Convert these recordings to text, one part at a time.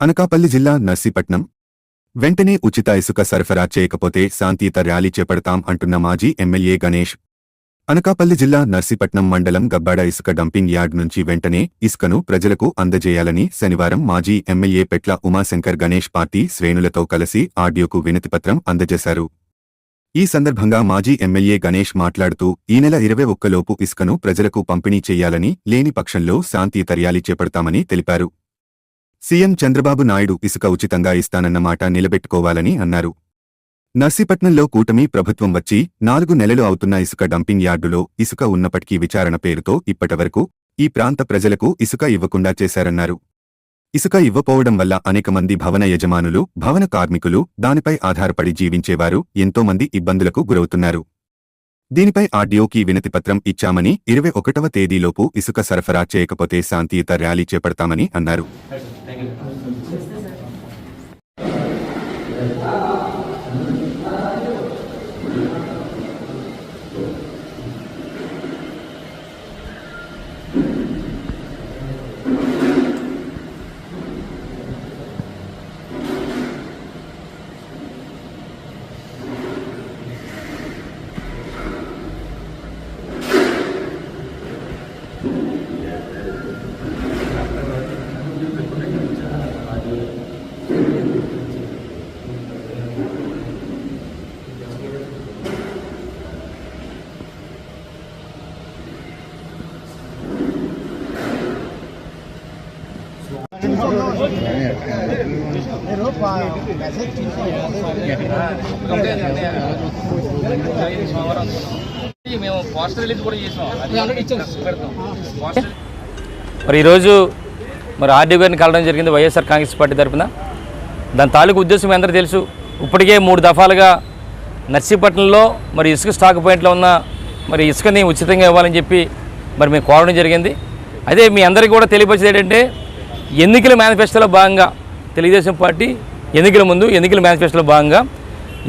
అనకాపల్లి జిల్లా నర్సీపట్నం. వెంటనే ఉచిత ఇసుక సరఫరా చేయకపోతే శాంతియుత ర్యాలీ చేపడతాం అంటున్న మాజీ ఎమ్మెల్యే గణేష్. అనకాపల్లి జిల్లా నర్సీపట్నం మండలం గబ్బాడ ఇసుక డంపింగ్ యార్డ్ నుంచి వెంటనే ఇసుకను ప్రజలకు అందజేయాలని శనివారం మాజీ ఎమ్మెల్యే పెట్ల ఉమాశంకర్ గణేష్ పార్టీ శ్రేణులతో కలిసి ఆడియోకు వినతిపత్రం అందజేశారు. ఈ సందర్భంగా మాజీ ఎమ్మెల్యే గణేష్ మాట్లాడుతూ ఈ నెల ఇరవై ఒక్కలోపు ఇసుకను ప్రజలకు పంపిణీ చేయాలని లేని పక్షంలో శాంతియుత ర్యాలీ చేపడతామని తెలిపారు. సీఎం చంద్రబాబు నాయుడు ఇసుక ఉచితంగా ఇస్తానన్న మాట నిలబెట్టుకోవాలని అన్నారు. నర్సీపట్నంలో కూటమి ప్రభుత్వం వచ్చి నాలుగు నెలలు అవుతున్న ఇసుక డంపింగ్ యార్డులో ఇసుక ఉన్నప్పటికీ విచారణ పేరుతో ఇప్పటివరకు ఈ ప్రాంత ప్రజలకు ఇసుక ఇవ్వకుండా చేశారన్నారు. ఇసుక ఇవ్వపోవడం వల్ల అనేక మంది భవన యజమానులు భవన కార్మికులు దానిపై ఆధారపడి జీవించేవారు ఎంతో మంది ఇబ్బందులకు గురవుతున్నారు. దీనిపై ఆర్డీఓకి వినతిపత్రం ఇచ్చామని ఇరవై ఒకటవ తేదీలోపు ఇసుక సరఫరా చేయకపోతే శాంతియుత ర్యాలీ చేపడతామని అన్నారు. Thank you. మెసేజ్ మేము పోస్టర్ రిలీజ్ కూడా చేసాం మరి ఈరోజు మరి ఆర్డీ గారిని కలడం జరిగింది వైఎస్ఆర్ కాంగ్రెస్ పార్టీ తరఫున దాని తాలూకు ఉద్దేశం అందరూ తెలుసు. ఇప్పటికే మూడు దఫాలుగా నర్సీపట్నంలో మరి ఇసుక స్టాక్ పాయింట్లో ఉన్న మరి ఇసుకని ఉచితంగా ఇవ్వాలని చెప్పి మరి మేము కోరడం జరిగింది. అదే మీ అందరికీ కూడా తెలియపరిచేది ఏంటంటే ఎన్నికల మేనిఫెస్టోలో భాగంగా తెలుగుదేశం పార్టీ ఎన్నికల ముందు ఎన్నికల మేనిఫెస్టోలో భాగంగా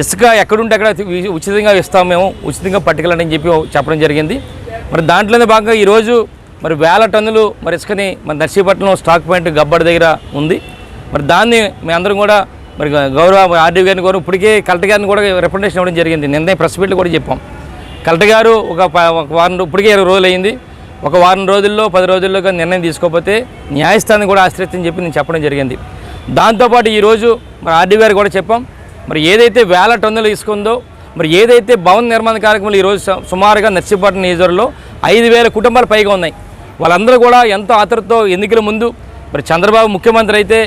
ఇసుక ఎక్కడుంటే అక్కడ ఉచితంగా ఇస్తాం మేము ఉచితంగా పట్టుకెళ్ళండి అని చెప్పి చెప్పడం జరిగింది. మరి దాంట్లోనే భాగంగా ఈరోజు మరి వేల టన్నులు మరి ఇసుకని మన నర్సీపట్నం స్టాక్ పాయింట్ గబ్బడ దగ్గర ఉంది. మరి దాన్ని మేము అందరం కూడా మరి గౌరవ ఆర్డీ గారిని కూడా ఇప్పటికే కలెక్టర్ గారిని కూడా రిప్రజెంటేషన్ ఇవ్వడం జరిగింది. నిన్న ప్రెస్ మీట్లో కూడా చెప్పాం. కలెక్టర్ గారు ఒక ఒక వారం ఇప్పటికే ఇరవై రోజులు అయింది. ఒక వారం రోజుల్లో పది రోజుల్లోగా నిర్ణయం తీసుకోకపోతే న్యాయస్థానం కూడా ఆశ్రయిస్తని చెప్పి నేను చెప్పడం జరిగింది. దాంతోపాటు ఈరోజు మరి ఆర్డీ గారు కూడా చెప్పాం. మరి ఏదైతే వేల టన్నులు ఇసుకుందో మరి ఏదైతే భవన నిర్మాణ కార్యక్రమాలు ఈరోజు సుమారుగా నర్సీపట్నం నియోజకవర్గంలో ఐదు వేల కుటుంబాలు పైగా ఉన్నాయి. వాళ్ళందరూ కూడా ఎంతో ఆతృతతో ఎన్నికల ముందు మరి చంద్రబాబు ముఖ్యమంత్రి అయితే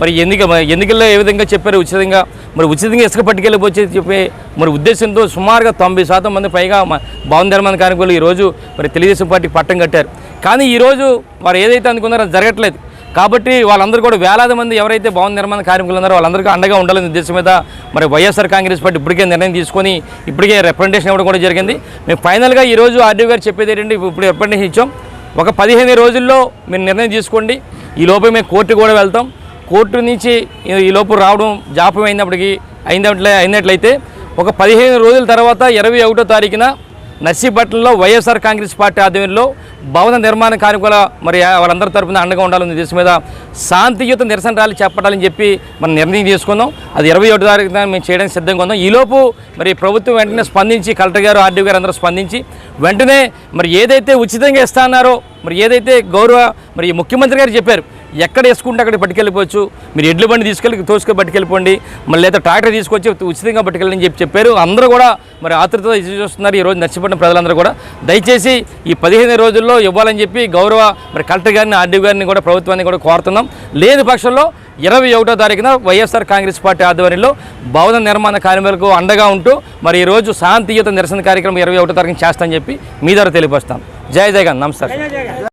మరి ఎన్నిక ఎన్నికల్లో ఏ విధంగా చెప్పారు? ఉచితంగా? మరి ఉచితంగా ఇసుక పట్టుకెళ్ళిపోతే చెప్పే మరి ఉద్దేశంతో సుమారుగా తొంభై శాతం మంది పైగా మ- భవన నిర్మాణ కార్మికులు ఈరోజు మరి తెలుగుదేశం పార్టీకి పట్టం కట్టారు. కానీ ఈరోజు వారు ఏదైతే అనుకున్నారో జరగట్లేదు. కాబట్టి వాళ్ళందరూ కూడా వేలాది మంది ఎవరైతే భవన నిర్మాణ కార్మికులు ఉన్నారో వాళ్ళందరికీ అండగా ఉండాలనే ఉద్దేశం మీద మరి వైఎస్ఆర్ కాంగ్రెస్ పార్టీ ఇప్పటికే నిర్ణయం తీసుకొని ఇప్పటికే రిప్రజెంటేషన్ ఇవ్వడం కూడా జరిగింది. మేము ఫైనల్గా ఈరోజు ఆర్డీ గారు చెప్పేది ఏంటంటే ఇప్పుడు రిప్రజెంటేషన్ ఇచ్చాం. ఒక పదిహేను రోజుల్లో మీరు నిర్ణయం తీసుకోండి. ఈ లోపే మేము కోర్టు కూడా వెళ్తాం. కోర్టు నుంచి ఈ- లోపు రావడం జాప్యం అయినప్పటికీ అయినట్లే అయినట్లయితే ఒక పదిహేను రోజుల తర్వాత ఇరవై ఒకటో తారీఖున నర్సీపట్నంలో వైఎస్ఆర్ కాంగ్రెస్ పార్టీ ఆధ్వర్యంలో భవన నిర్మాణ కార్మికుల మరి వాళ్ళందరి తరపున అండగా ఉండాలని దేశం మీద శాంతియుత నిరసన ర్యాలీ చేపట్టాలని చెప్పి మనం నిర్ణయం తీసుకుందాం అది ఇరవై ఒకటి తారీఖున మేము చేయడానికి సిద్ధంగా ఉందాం ఈలోపు మరి ప్రభుత్వం వెంటనే స్పందించి కలెక్టర్ గారు ఆర్డీ గారు అందరూ స్పందించి వెంటనే మరి ఏదైతే ఉచితంగా ఇస్తాన్నారో మరి ఏదైతే గౌరవ మరి ముఖ్యమంత్రి గారు చెప్పారు ఎక్కడ వేసుకుంటే అక్కడ పట్టుకెళ్ళిపోవచ్చు. మీరు ఎడ్ల బండి తీసుకెళ్ళి తోసుకొని పట్టుకెళ్ళిపోండి. మళ్ళీ లేదా ట్రాక్టర్ తీసుకొచ్చి ఉచితంగా పట్టుకెళ్ళని చెప్పి చెప్పారు. అందరూ కూడా మరి ఆతృతతో చూస్తున్నారు. ఈరోజు నర్సిపట్నం ప్రజలందరూ కూడా దయచేసి ఈ పదిహేను రోజుల్లో ఇవ్వాలని చెప్పి గౌరవ మరి కలెక్టర్ గారిని ఆర్డీ గారిని కూడా ప్రభుత్వాన్ని కూడా కోరుతున్నాం. లేని పక్షంలో ఇరవై ఒకటో తారీఖున వైఎస్ఆర్ కాంగ్రెస్ పార్టీ ఆధ్వర్యంలో భవన నిర్మాణ కార్మికులకు అండగా ఉంటూ మరి ఈరోజు శాంతియుత నిరసన కార్యక్రమం ఇరవై ఒకటో తారీఖున చేస్తామని చెప్పి మీ ద్వారా తెలియపరుస్తాం. జై జగన్. నమస్కారం.